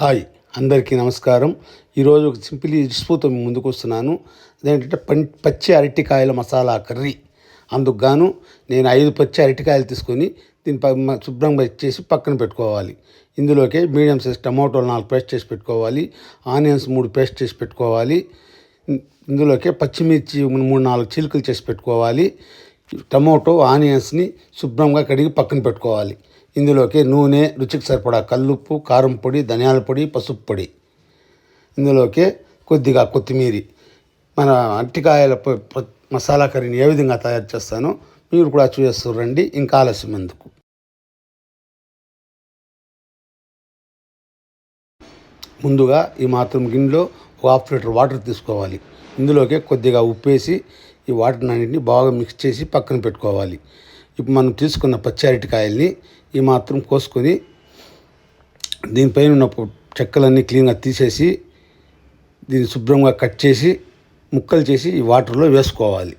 Hi అందరికీ నమస్కారం. ఈరోజు ఒక సింపుల్ రెసిపీతో ముందుకు వస్తున్నాను. అదేంటంటే పం పచ్చి అరటికాయల మసాలా కర్రీ. అందుకు గాను నేను ఐదు పచ్చి అరటికాయలు తీసుకొని దీని ప- శుభ్రంగా చేసి పక్కన పెట్టుకోవాలి. ఇందులోకి మీడియం సైజ్ టమాటోలు నాలుగు పేస్ట్ చేసి పెట్టుకోవాలి. ఆనియన్స్ మూడు పేస్ట్ చేసి పెట్టుకోవాలి. ఇందులోకి పచ్చిమిర్చి మూడు నాలుగు చిలుకలు చేసి పెట్టుకోవాలి. టమోటో ఆనియన్స్ని శుభ్రంగా కడిగి పక్కన పెట్టుకోవాలి. ఇందులోకి నూనె రుచికి సరిపడా కల్లుప్పు కారం పొడి ధనియాల పొడి పసుపు పొడి. ఇందులోకి కొద్దిగా కొత్తిమీరి. మన అరటికాయల మసాలా కర్రీని ఏ విధంగా తయారు చేస్తానో మీరు కూడా చూసేస్తూ రండి. ఇంకా ఆలస్యం ఎందుకు? ముందుగా ఈ మాత్రం గిన్నెలో ఒక హాఫ్ లీటర్ వాటర్ తీసుకోవాలి. ఇందులోకి కొద్దిగా ఉప్పేసి ఈ వాటర్ అన్నింటిని బాగా మిక్స్ చేసి పక్కన పెట్టుకోవాలి. ఇప్పుడు మనం తీసుకున్న పచ్చి అరటికాయల్ని ఈ మాత్రం కోసుకొని దీనిపైన ఉన్న చెక్కలన్నీ క్లీన్గా తీసేసి దీన్ని శుభ్రంగా కట్ చేసి ముక్కలు చేసి ఈ వాటర్లో వేసుకోవాలి.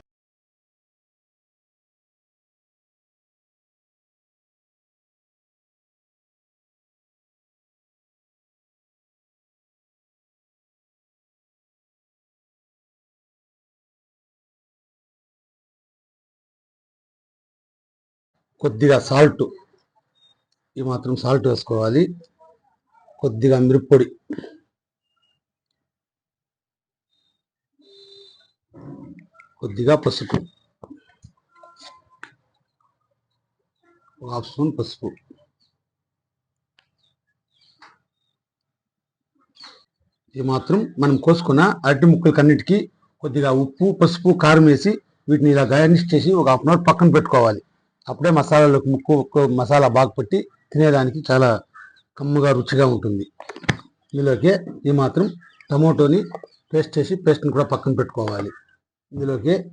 కొద్దిగా సాల్ట్ ఈ మాత్రం సాల్ట్ వేసుకోవాలి. కొద్దిగా మిరప్పొడి. కొద్దిగా పసుపు. ఒక హాఫ్ స్పూన్ పసుపు. ఈ మాత్రం మనం కోసుకున్న అరటి ముక్కలకన్నిటికీ కొద్దిగా ఉప్పు పసుపు కారం వేసి వీటిని ఇలా గార్నిష్ చేసి ఒక హాఫ్ అన్ అవర్ పక్కన పెట్టుకోవాలి. అప్పుడే మసాలాలోకి ముక్కు ఉక్కు- మసాలా బాగా పట్టి తినేదానికి చాలా కమ్ముగా రుచిగా ఉంటుంది. ఇందులోకి ఈ మాత్రం టమోటోని పేస్ట్ చేసి పేస్ట్ని కూడా పక్కన పెట్టుకోవాలి. ఇందులోకి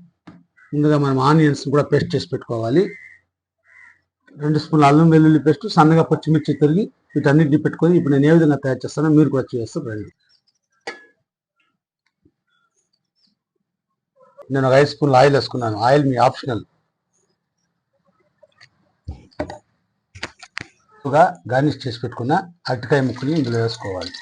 ముందుగా మనం ఆనియన్స్ని కూడా పేస్ట్ చేసి పెట్టుకోవాలి. రెండు స్పూన్ల అల్లం వెల్లుల్లి పేస్ట్ సన్నగా పచ్చిమిర్చి తిరిగి వీటన్నిటిని పెట్టుకొని ఇప్పుడు నేను ఏ విధంగా తయారు చేస్తానో మీరు కూడా చేస్తారు రండి. నేను ఒక ఐదు స్పూన్ల ఆయిల్ వేసుకున్నాను. ఆయిల్ మీ ఆప్షనల్. గార్నిష్ చేసి పెట్టుకున్న అరటికాయ ముక్కని ఇందులో వేసుకోవాలి.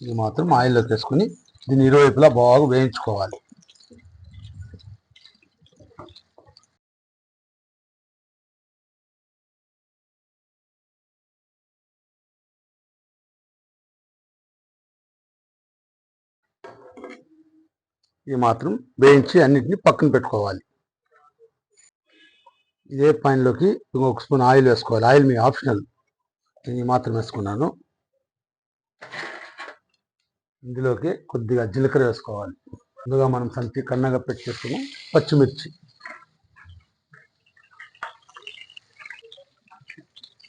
ఇది మాత్రం ఆయిల్లోకి వేసుకుని దీన్ని ఇరువైపులా బాగా వేయించుకోవాలి. ఈ మాత్రం వేయించి అన్నిటిని పక్కన పెట్టుకోవాలి. ఇదే పాయింట్లోకి ఇంకొక స్పూన్ ఆయిల్ వేసుకోవాలి. ఆయిల్ మీ ఆప్షనల్. నేను ఈ మాత్రం వేసుకున్నాను. ఇందులోకి కొద్దిగా జీలకర్ర వేసుకోవాలి. ముందుగా మనం సంతి కన్నగా పెట్టి పచ్చిమిర్చి.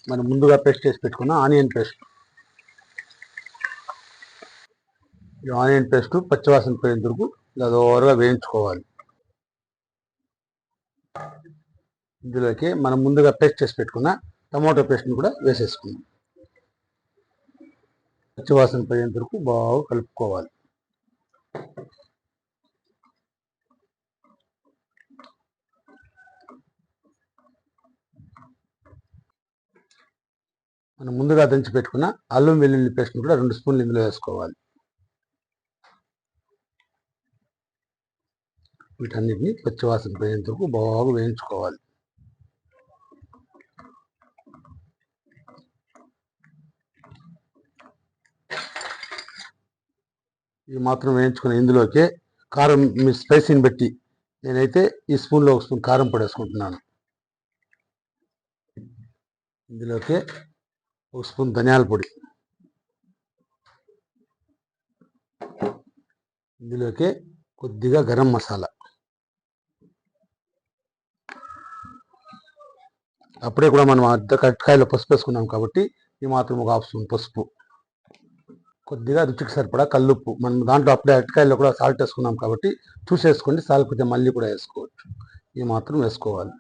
మనం ముందుగా పేస్ట్ చేసి పెట్టుకున్న ఆనియన్ పేస్ట్. ఈ ఆనియన్ పేస్ట్ పచ్చివాసన పోయేందుకు ఇలా వేయించుకోవాలి. ఇందులోకి మనం ముందుగా పేస్ట్ చేసి పెట్టుకున్న టమాటో పేస్ట్ని కూడా వేసేసుకుందాం. పచ్చివాసన పోయేంత వరకు బాగా కలుపుకోవాలి. మనం ముందుగా దంచి పెట్టుకున్న అల్లం వెల్లుల్లి పేస్ట్ని కూడా రెండు స్పూన్లు ఇందులో వేసుకోవాలి. వీటన్నిటిని పచ్చివాసన పోయేంత వరకు బాగా వేయించుకోవాలి. ఇవి మాత్రం వేయించుకుని ఇందులోకే కారం మీ స్పైసీని బట్టి నేనైతే ఈ స్పూన్లో ఒక స్పూన్ కారం పొడి వేసుకుంటున్నాను ఒక స్పూన్ ధనియాల పొడి. ఇందులోకే కొద్దిగా గరం మసాలా. అప్పుడే కూడా మనం అర్ధ కట్టకాయలో పసుపు వేసుకున్నాం కాబట్టి ఈ మాత్రం ఒక హాఫ్ స్పూన్ పసుపు. కొద్దిగా రుచికి సరిపడా కల్లుప్పు. మనం దాంట్లో అప్పుడే అరటికాయలో కూడా సాల్ట్ వేసుకున్నాం కాబట్టి చూసేసుకోండి. సాల్ట్ మళ్ళీ కూడా వేసుకోవచ్చు. ఈ మాత్రం వేసుకోవాలి.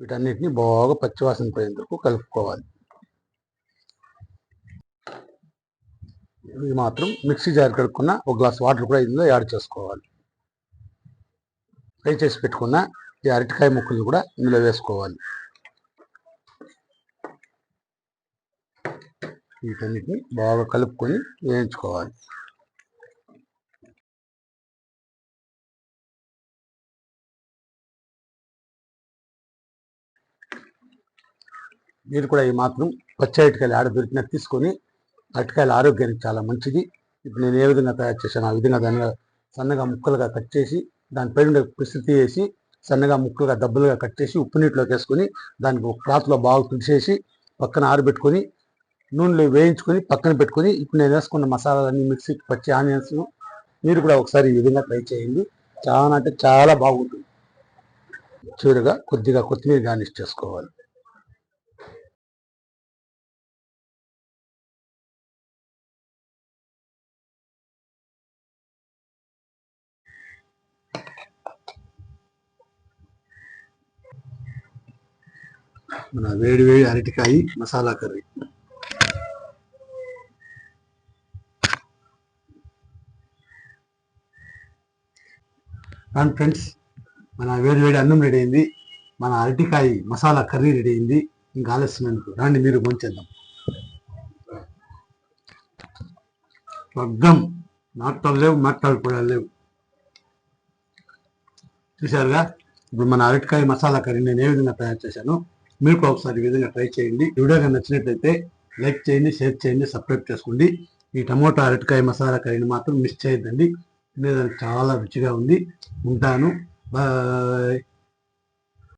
వీటన్నిటిని బాగా పచ్చివాసన పోయేంత వరకు కలుపుకోవాలి. ఇది మాత్రం మిక్సీ జార్ కడుక్కున్న ఒక గ్లాస్ వాటర్ కూడా ఇందులో యాడ్ చేసుకోవాలి. ఫ్రై చేసి పెట్టుకున్న ఈ అరటికాయ ముక్కలు కూడా ఇందులో వేసుకోవాలి. వీటన్నిటిని బాగా కలుపుకొని వేయించుకోవాలి. మీరు కూడా ఈ మాత్రం పచ్చి అరటికాయలు ఆడ దొరికిన తీసుకొని అరటికాయలు ఆరోగ్యానికి చాలా మంచిది. ఇప్పుడు నేను ఏ విధంగా తయారు చేశాను ఆ విధంగా దాన్ని సన్నగా ముక్కలుగా కట్ చేసి దానిపై ఉండే వేసి సన్నగా ముక్కలుగా దబ్బలుగా కట్ చేసి ఉప్పు నీటిలోకి వేసుకొని దానికి ఒక క్లాత్లో బాగా తుడిచేసి పక్కన ఆరబెట్టుకొని నూనెలో వేయించుకొని పక్కన పెట్టుకొని ఇప్పుడు నేను వేసుకున్న మసాలాలన్నీ మిక్సీకి పచ్చి ఆనియన్స్ మీరు కూడా ఒకసారి ఈ విధంగా ట్రై చేయండి. చాలా అంటే చాలా బాగుంటుంది. చివరిగా కొద్దిగా కొత్తిమీర గార్నిష్ చేసుకోవాలి. మన వేడి వేడి అరటికాయ మసాలా కర్రీ. అండ్ ఫ్రెండ్స్ మన వేడి వేడి అన్నం రెడీ అయింది. మన అరటికాయ మసాలా కర్రీ రెడీ అయింది. ఇంకా ఆలస్యం ఎందుకు రండి మీరు భోంచేద్దాం. స్వర్గం మాటలు లేవు మాటలు కూడా లేవు. చూశారుగా? ఇప్పుడు మన అరటికాయ మసాలా కర్రీ నేను ఏ విధంగా తయారు చేశాను మీరు కూడా ఒకసారి ఈ విధంగా ట్రై చేయండి. వీడియో నచ్చినట్లయితే లైక్ చేయండి షేర్ చేయండి సబ్స్క్రైబ్ చేసుకోండి. ఈ టమోటా అరటికాయ మసాలా కర్రీని మాత్రం మిస్ చేయొద్దండి. తినేదానికి చాలా రుచిగా ఉంది. ఉంటాను. బాయ్.